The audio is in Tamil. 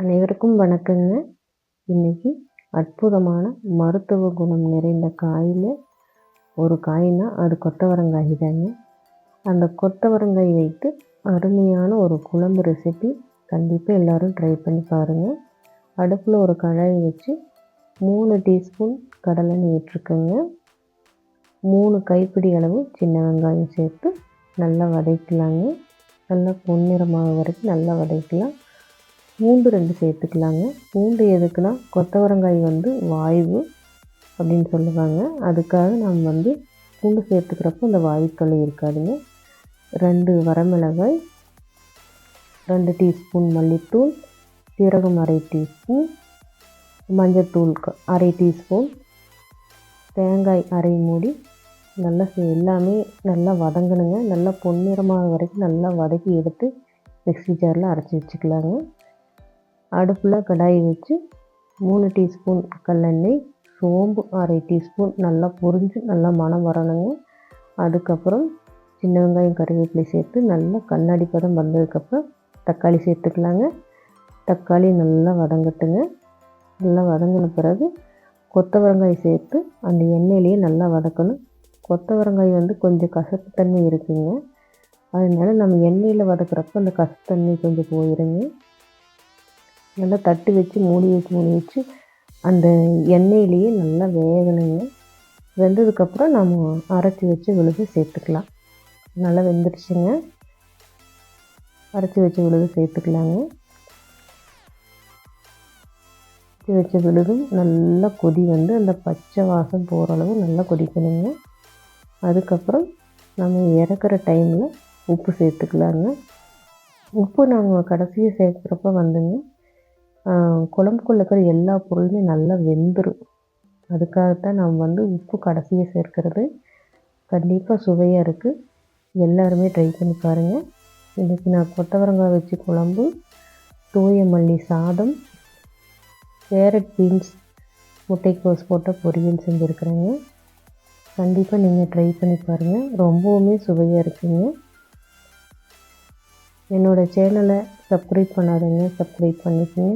அனைவருக்கும் வணக்கங்க. இன்றைக்கி அற்புதமான மருத்துவ குணம் நிறைந்த காயில் ஒரு காய்னா அது கொத்தவரங்காய் தாங்க. அந்த கொத்தவரங்காய் வைத்து அருமையான ஒரு குழம்பு ரெசிபி கண்டிப்பாக எல்லோரும் ட்ரை பண்ணி பாருங்கள் அடுப்பில் ஒரு கடாய் வச்சு மூணு டீஸ்பூன் கடலை விட்டுருக்குங்க. மூணு கைப்பிடி அளவு சின்ன வெங்காயம் சேர்த்து நல்லா வதக்கலாங்க. நல்லா பொன்னிறமாக வரைக்கும் நல்லா வதக்கலாம். பூண்டு ரெண்டு சேர்த்துக்கலாங்க. பூண்டு எதுக்குன்னா கொத்தவரங்காய் வந்து வாய்வு அப்படின்னு சொல்லுவாங்க. அதுக்காக நம்ம வந்து பூண்டு சேர்த்துக்கிறப்போ அந்த வாயுத்தொலை இருக்காதுங்க. ரெண்டு வரமிளகாய் ரெண்டு டீஸ்பூன் மல்லித்தூள் சீரகம் அரை டீஸ்பூன் மஞ்சத்தூள் அரை டீஸ்பூன் தேங்காய் அரை மூடி நல்லா எல்லாமே நல்லா வதங்கணுங்க. நல்லா பொன்னிறமாக வரைக்கும் நல்லா வதக்கி எடுத்து மிக்ஸி ஜாரில் அரைச்சி வச்சுக்கலாங்க. அடுப்பில் கடாய் வச்சு மூணு டீஸ்பூன் கல்லெண்ணெய் சோம்பு அரை டீஸ்பூன் நல்லா பொரிஞ்சு நல்லா மனம் வரணுங்க. அதுக்கப்புறம் சின்ன வெங்காயம் கருவேப்பிலை சேர்த்து நல்லா கண்ணாடி பதம் வந்ததுக்கப்புறம் தக்காளி சேர்த்துக்கலாங்க. தக்காளி நல்லா வதங்கட்டுங்க. நல்லா வதங்கின பிறகு கொத்தவரங்காய் சேர்த்து அந்த எண்ணெயிலேயே நல்லா வதக்கணும். கொத்தவரங்காய் வந்து கொஞ்சம் கசப்புத்தன்மை இருக்குங்க. அதனால நம்ம எண்ணெயில் வதக்குறப்போ அந்த கசத்தன்மை கொஞ்சம் போயிடுங்க நல்லா தட்டு வச்சு மூடி வச்சு மூடி வச்சு அந்த எண்ணெயிலேயே நல்லா வேகணுங்க. வெந்ததுக்கப்புறம் நம்ம அரைச்சி வச்சு விழுது சேர்த்துக்கலாம். நல்லா வெந்துடுச்சுங்க. அரைச்சி வச்சு விழுது சேர்த்துக்கலாங்க. அரைச்சி வச்ச விழுதும் நல்லா கொதி வந்து அந்த பச்சை வாசம் போகிற அளவு நல்லா கொதிக்கணுங்க. அதுக்கப்புறம் நம்ம இறக்குற டைமில் உப்பு சேர்த்துக்கலாங்க. உப்பு நாங்கள் கடைசியாக சேர்க்குறப்ப வந்துங்க குழம்புக்குள்ள இருக்கிற எல்லா பொருளுமே நல்லா வெந்துடும் அதுக்காகத்தான் நம்ம வந்து உப்பு கடைசியாக சேர்க்கிறது. கண்டிப்பாக சுவையாக இருக்குது எல்லாருமே ட்ரை பண்ணி பாருங்கள் இன்றைக்கி நான் கொத்தவரங்காய் வச்சு குழம்பு தூய மல்லி சாதம் கேரட் பீன்ஸ் முட்டைக்கோஸ் போட்ட பொரியல் செஞ்சுருக்குறேங்க. கண்டிப்பாக நீங்கள் ட்ரை பண்ணி பாருங்கள் ரொம்பவுமே சுவையாக இருக்குங்க. என்னோடய சேனலை சப்ஸ்கிரைப் பண்ணாதீங்க சப்ஸ்கிரைப் பண்ணிக்கோங்க.